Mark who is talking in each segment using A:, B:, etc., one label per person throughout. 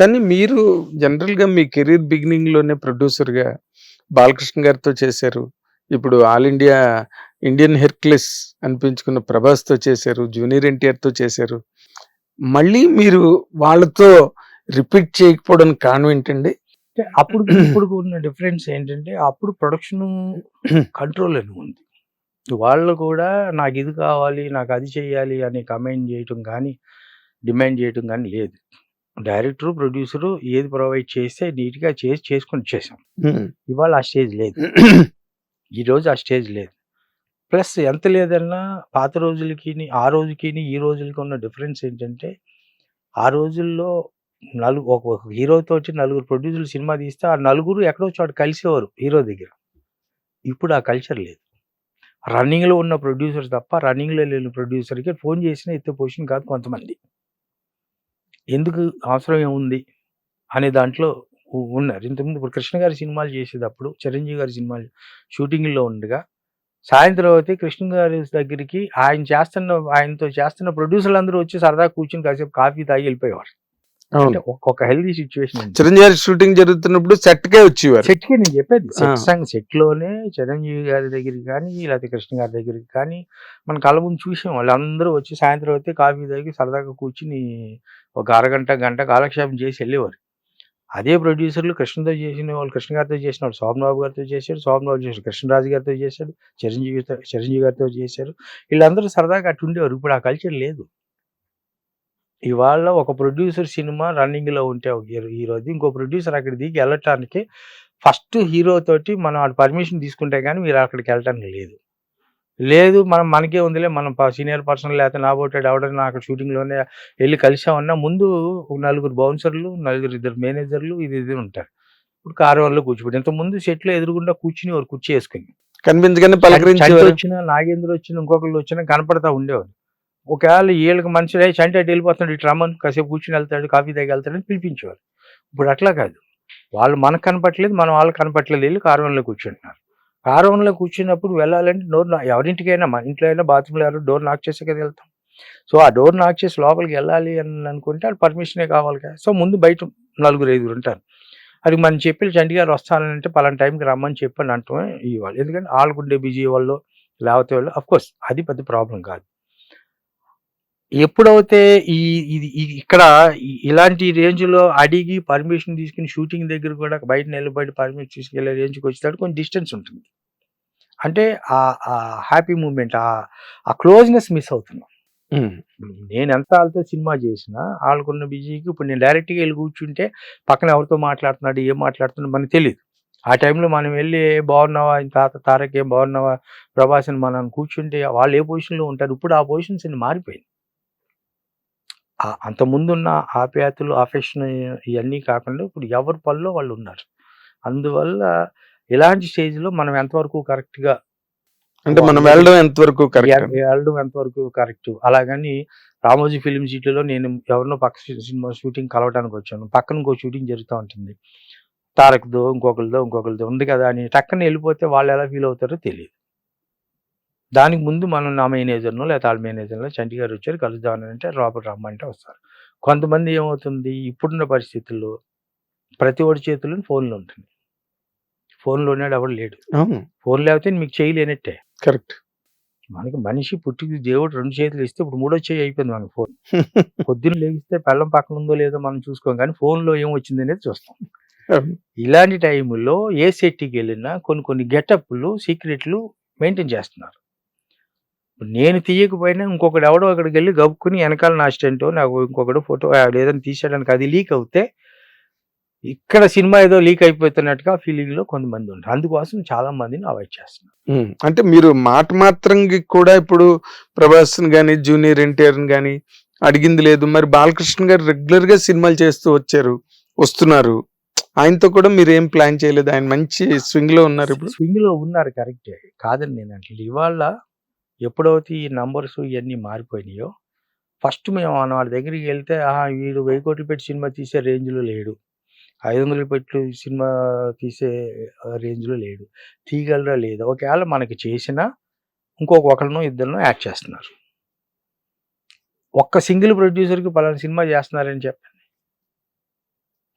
A: కానీ మీరు జనరల్గా మీ కెరీర్ బిగినింగ్లోనే ప్రొడ్యూసర్గా బాలకృష్ణ గారితో చేశారు. ఇప్పుడు ఆల్ ఇండియా ఇండియన్ హెర్క్లెస్ అనిపించుకున్న ప్రభాస్తో చేశారు జూనియర్ ఎన్టీఆర్తో చేశారు. మళ్ళీ మీరు వాళ్ళతో రిపీట్ చేయకపోవడానికి కారణం ఏంటండి?
B: అప్పుడు ఇప్పుడు ఉన్న డిఫరెన్స్ ఏంటంటే అప్పుడు ప్రొడక్షన్ కంట్రోల్ అని ఉంది. వాళ్ళు కూడా నాకు ఇది కావాలి నాకు అది చేయాలి అని కమెంట్ చేయటం కానీ డిమాండ్ చేయటం కానీ లేదు. డైరెక్టర్ ప్రొడ్యూసర్ ఏది ప్రొవైడ్ చేస్తే నీట్గా చేసి చేసుకొని చేసాం ఇవాళ ఆ స్టేజ్ లేదు. ఈ రోజు ఆ స్టేజ్ లేదు. ప్లస్ ఎంత లేదన్నా పాత రోజులకి ఆ రోజుకి ఈ రోజులకి ఉన్న డిఫరెన్స్ ఏంటంటే ఆ రోజుల్లో నలుగు ఒక హీరోతో వచ్చి నలుగురు ప్రొడ్యూసర్లు సినిమా తీస్తే ఆ నలుగురు ఎక్కడో చోట కలిసేవారు హీరో దగ్గర. ఇప్పుడు ఆ కల్చర్ లేదు. రన్నింగ్లో ఉన్న ప్రొడ్యూసర్స్ తప్ప రన్నింగ్లో లేని ప్రొడ్యూసర్కి ఫోన్ చేసినా ఎత్తే పొజిషన్ కాదు కొంతమంది. ఎందుకు అవసరం ఏముంది? అనే దాంట్లో ఉ- ఉన్నారు. ఇంతకుముందు ఇప్పుడు కృష్ణ గారి సినిమాలు చేసేటప్పుడు చిరంజీవి గారి సినిమాలు షూటింగ్లో ఉండగా సాయంత్రం అయితే కృష్ణ గారి దగ్గరికి ఆయన చేస్తున్న ఆయనతో చేస్తున్న ప్రొడ్యూసర్లు అందరూ వచ్చి సరదా కూర్చుని కాసేపు కాఫీ తాగి వెళ్ళిపోయేవారు.
A: అవును.
B: అంటే ఒక హెల్దీ సిచ్యువేషన్
A: చిరంజీవి షూటింగ్ జరుగుతున్నప్పుడు సెట్ కే వచ్చేవారు.
B: సెట్కి నేను చెప్పేది.
A: ఆ.
B: సెట్లోనే చిరంజీవి గారి దగ్గరికి కానీ లేకపోతే కృష్ణ గారి దగ్గరికి కానీ మన కళ్ళ ముందు చూసాం వాళ్ళందరూ వచ్చి సాయంత్రం అయితే కాఫీ తాగి సరదాగా కూర్చుని ఒక అరగంట గంట కాలక్షేపం చేసి వెళ్ళేవారు. అదే ప్రొడ్యూసర్లు కృష్ణతో చేసిన వాళ్ళు కృష్ణ గారితో చేసిన వాళ్ళు శోభనబాబు గారితో చేశారు శోభనబాబు చేశారు కృష్ణరాజు గారితో చేశారు చిరంజీవితో చిరంజీవి గారితో చేశారు. వీళ్ళందరూ సరదాగా అటు ఉండేవారు. ఇప్పుడు ఆ కల్చర్ లేదు. ఇవాళ ఒక ప్రొడ్యూసర్ సినిమా రన్నింగ్లో ఉంటే ఒక హీరో హీరోది. ఇంకో ప్రొడ్యూసర్ అక్కడ దిగి వెళ్ళటానికి ఫస్ట్ హీరో తోటి మనం ఆడ పర్మిషన్ తీసుకుంటే కానీ మీరు అక్కడికి వెళ్ళటానికి లేదు. లేదు మనం మనకే ఉందిలే మనం సీనియర్ పర్సన్ లేకపోతే నా బోటాడు ఎవడన్నా అక్కడ షూటింగ్లోనే వెళ్ళి కలిసామన్నా ముందు నలుగురు బౌన్సర్లు నలుగురు ఇద్దరు మేనేజర్లు ఇది ఇది ఉంటారు. ఇప్పుడు కారువల్లో కూర్చోబెట్టి ఇంత ముందు సెట్లో ఎదురుగుండా కూర్చుని వారు కుర్చీ వేసుకుని.
A: కనిపించగానే
B: వచ్చినా నాగేంద్ర వచ్చిన ఇంకొకళ్ళు వచ్చినా కనపడతా ఉండేవారు. ఒకవేళ వీళ్ళకి మనుషులు "ఏయ్, చంటి వెళ్ళిపోతున్నాడు ఇటు రమ్మని కాసేపు కూర్చుని వెళ్తాడు కాఫీ తాగి వెళ్తాడని పిలిపించేవారు ఇప్పుడు అట్లా కాదు. వాళ్ళు మనకు కనపట్లేదు మనం వాళ్ళకి కనపట్లేదు వెళ్ళి కారంలో కూర్చుంటున్నారు. కారంలో కూర్చున్నప్పుడు వెళ్ళాలంటే డోర్ ఎవరింటికైనా మన ఇంట్లో అయినా బాత్రూంలో ఎవరు డోర్ నాక్ చేసే కదా వెళ్తాం. సో ఆ డోర్ నాక్ చేసి లోపలికి వెళ్ళాలి అని అనుకుంటే వాళ్ళు పర్మిషనే కావాలి కదా. సో ముందు బయట నలుగురు ఐదుగురు ఉంటారు. అది మనం చెప్పి చండి గారు వస్తానంటే పలానా టైంకి రమ్మని చెప్పని అంటమే ఇవ్వాలి. ఎందుకంటే వాళ్ళకుండే బిజీ వాళ్ళు లేకపోతే వాళ్ళు అఫ్కోర్స్ అది పెద్ద ప్రాబ్లం కాదు. ఎప్పుడైతే ఈ ఇది ఇక్కడ ఇలాంటి రేంజ్లో అడిగి పర్మిషన్ తీసుకుని షూటింగ్ దగ్గర కూడా బయట నిలబడి పర్మిషన్ తీసుకెళ్ళే రేంజ్కి వచ్చేటప్పుడు కొంచెం డిస్టెన్స్ ఉంటుంది. అంటే ఆ హ్యాపీ మూమెంట్ ఆ ఆ క్లోజ్నెస్ మిస్ అవుతున్నాం. నేను ఎంత వాళ్ళతో సినిమా చేసినా వాళ్ళకున్న బిజీకి ఇప్పుడు నేను డైరెక్ట్గా వెళ్ళి కూర్చుంటే పక్కన ఎవరితో మాట్లాడుతున్నాడు ఏం మాట్లాడుతున్నాడు మనకు తెలియదు. ఆ టైంలో మనం వెళ్ళి "ఏ బాగున్నావా తాత తారక్ ఏం బాగున్నావా ప్రభాస్ అని మనం కూర్చుంటే వాళ్ళు ఏ పొజిషన్లో ఉంటారు ఇప్పుడు ఆ పొజిషన్స్ అన్ని మారిపోయింది. ఆ- అంత ముందున్న ఆప్యాయతలు అఫెక్షన్ ఇవన్నీ కాకుండా ఇప్పుడు ఎవరి పనిలో వాళ్ళు ఉన్నారు. అందువల్ల ఇలాంటి స్టేజ్లో మనం ఎంతవరకు కరెక్ట్గా
A: అంటే మనం వెళ్ళడం ఎంతవరకు
B: వెళ్ళడం ఎంతవరకు కరెక్ట్? అలాగని రామోజీ ఫిలిం సిటీలో నేను ఎవరినో పక్క సినిమా షూటింగ్ కలవడానికి వచ్చాను. పక్కన ఇంకో షూటింగ్ జరుగుతూ ఉంటుంది. తారక్దో ఇంకొకరిదో ఇంకొకరిదో ఉంది కదా అని టక్కన వెళ్ళిపోతే వాళ్ళు ఎలా ఫీల్ అవుతారో తెలియదు. దానికి ముందు మనం నా మేనేజర్నో లేదా వాళ్ళ మేనేజర్లో చంటి గారు వచ్చారు కలుద్దామని అంటే లోపల రమ్మంటే వస్తారు. కొంతమంది ఏమవుతుంది? ఇప్పుడున్న పరిస్థితుల్లో ప్రతి ఒడి చేతుల్లో ఫోన్లు ఉంటుంది ఫోన్లోనే ఎవడు లేడు. ఫోన్ లేకపోతే మీకు చేయలేనట్టే.
A: కరెక్ట్.
B: మనకి మనిషి పుట్టికి దేవుడు రెండు చేతులు ఇస్తే ఇప్పుడు మూడో చేయి అయిపోయింది మనకి ఫోన్. పొద్దున్న లేగిస్తే పెళ్ళం పక్కన ఉందో లేదో మనం చూసుకోం కానీ ఫోన్లో ఏం వచ్చింది అనేది చూస్తాం. ఇలాంటి టైంలో ఏ సెట్టికి వెళ్ళినా కొన్ని కొన్ని గెటప్లు సీక్రెట్లు మెయింటైన్ చేస్తున్నారు. నేను తీయకపోయినా ఇంకొకడు ఎవడో అక్కడికి వెళ్ళి గబుక్కుని వెనకాల నా అసిస్టెంట్ నాకు ఇంకొకడు ఫోటో ఏదైనా తీసేయడానికి అది లీక్ అవుతే ఇక్కడ సినిమా ఏదో లీక్ అయిపోతున్నట్టుగా ఫీలింగ్లో కొంతమంది ఉంటారు. అందుకోసం చాలా మందిని అవాయిడ్ చేస్తున్నారు.
A: అంటే మీరు మాట మాత్రంకి కూడా ఇప్పుడు ప్రభాస్ గాని జూనియర్ ఎన్టీఆర్ గాని అడిగింది లేదు. మరి బాలకృష్ణ గారు రెగ్యులర్గా సినిమాలు చేస్తూ వచ్చారు వస్తున్నారు. ఆయనతో కూడా మీరు ఏం ప్లాన్ చేయలేదు? ఆయన మంచి స్వింగ్లో ఉన్నారు ఇప్పుడు?
B: స్వింగ్లో ఉన్నారు కరెక్టే. కాదని నేను అంటే ఇవాళ ఎప్పుడైతే ఈ నంబర్స్ ఇవన్నీ మారిపోయినాయో ఫస్ట్ మేము మన వాళ్ళ దగ్గరికి వెళ్తే ఆహా వీడు వెయ్యి కోట్లు పెట్టి సినిమా తీసే రేంజ్లో లేడు. ఐదు వందలు పెట్టి సినిమా తీసే రేంజ్లో లేడు. తీయగలరా లేదా? ఒకవేళ మనకి చేసినా ఇంకొక ఒకరినో ఇద్దరినో యాక్ట్ చేస్తున్నారు. ఒక్క సింగిల్ ప్రొడ్యూసర్కి పలానా సినిమా చేస్తున్నారని చెప్పండి.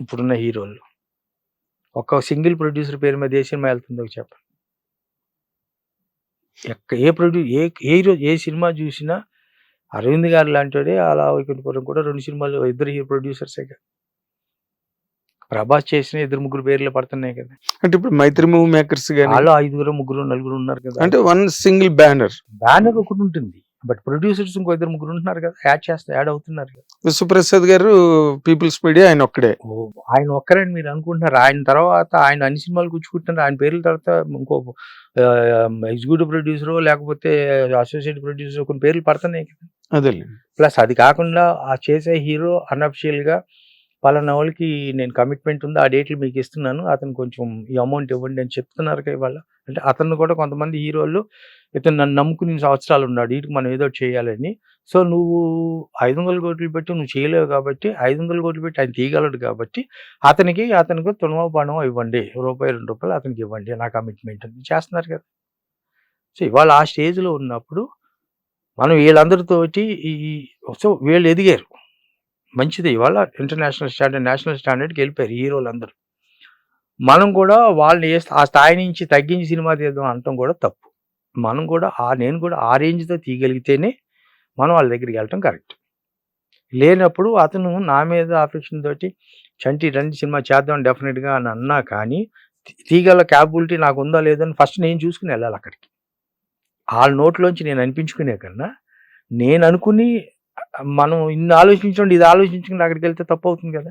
B: ఇప్పుడున్న హీరోలు. ఒక్క సింగిల్ ప్రొడ్యూసర్ పేరు మీద ఏ సినిమా వెళ్తుందో చెప్పండి. ఎక్క ఏ ప్రొడ్యూ ఏ ఏ హీరో ఏ సినిమా చూసినా అరవింద్ గారు లాంటి అలా వైకుంఠపురం కూడా రెండు సినిమాలు ఇద్దరు హీరో ప్రొడ్యూసర్సే కదా. ప్రభాస్ చేసిన ఇద్దరు ముగ్గురు పేర్లు పడుతున్నాయి కదా.
A: అంటే ఇప్పుడు మైత్రి మూవీ మేకర్స్
B: వాళ్ళు ఐదుగురు ముగ్గురు నలుగురు ఉన్నారు కదా.
A: అంటే వన్ సింగిల్ బ్యానర్.
B: బ్యానర్ ఒకటి ఉంటుంది. బట్ ప్రొడ్యూసర్స్ ఇంకో ఇద్దరు ముగ్గురు ఉంటున్నారు కదా యాడ్ చేస్తే యాడ్ అవుతున్నారు కదా.
A: విశ్వప్రసాద్ గారు పీపుల్స్ మీడియా ఆయన ఒక్కడే.
B: ఆయన ఒక్కరని మీరు అనుకుంటున్నారు. ఆయన తర్వాత ఆయన అన్ని సినిమాలు కూర్చుకుంటున్నారు ఆయన పేర్ల తర్వాత ఇంకో ఎగ్జిక్యూటివ్ ప్రొడ్యూసర్ లేకపోతే అసోసియేట్ ప్రొడ్యూసర్ కొన్ని పేర్లు పడుతున్నాయి కదా.
A: అదే.
B: ప్లస్ అది కాకుండా ఆ చేసే హీరో అన్అఫిషియల్గా పలానా వాళ్ళకి నేను కమిట్మెంట్ ఉంది ఆ డేట్లు మీకు ఇస్తున్నాను. అతను కొంచెం ఈ అమౌంట్ ఇవ్వండి అని చెప్తున్నారు కదా ఇవాళ. అంటే అతను కూడా కొంతమంది హీరోలు ఇతను నన్ను నమ్ముకుని సంవత్సరాలు ఉన్నాడు. వీటికి మనం ఏదో చేయాలని సో నువ్వు ఐదు వందల కోట్లు పెట్టి నువ్వు చేయలేవు కాబట్టి ఐదు వందల కోట్లు పెట్టి ఆయన తీయగలడు కాబట్టి అతనికి అతనికి తుణమో పణమో ఇవ్వండి. రూపాయి రెండు రూపాయలు అతనికి ఇవ్వండి. నా కమిట్మెంట్ అని చేస్తున్నారు కదా. సో ఇవాళ ఆ స్టేజ్లో ఉన్నప్పుడు మనం వీళ్ళందరితోటి ఈ సో వీళ్ళు ఎదిగారు. మంచిది. ఇవాళ ఇంటర్నేషనల్ స్టాండర్డ్ నేషనల్ స్టాండర్డ్కి వెళ్ళిపోయారు హీరోలు అందరూ మనం కూడా వాళ్ళని ఆ స్థాయి నుంచి తగ్గించి సినిమా తీద్దాం అనటం కూడా తప్పు. మనం కూడా ఆ నేను కూడా ఆ రేంజ్తో తీయగలిగితేనే మనం వాళ్ళ దగ్గరికి వెళ్ళటం కరెక్ట్. లేనప్పుడు అతను నా మీద ఆఫెక్షన్ తోటి చంటి రండి సినిమా చేద్దాం డెఫినెట్గా అని అన్నా కానీ తీగల క్యాపబిలిటీ నాకు ఉందా లేదని ఫస్ట్ నేను చూసుకుని వెళ్ళాలి అక్కడికి. వాళ్ళ నోట్లోంచి నేను అనిపించుకునే కన్నా నేను అనుకుని మనం ఇన్ని ఆలోచించండి ఇది ఆలోచించుకుని అక్కడికి వెళ్తే తప్పు అవుతుంది కదా.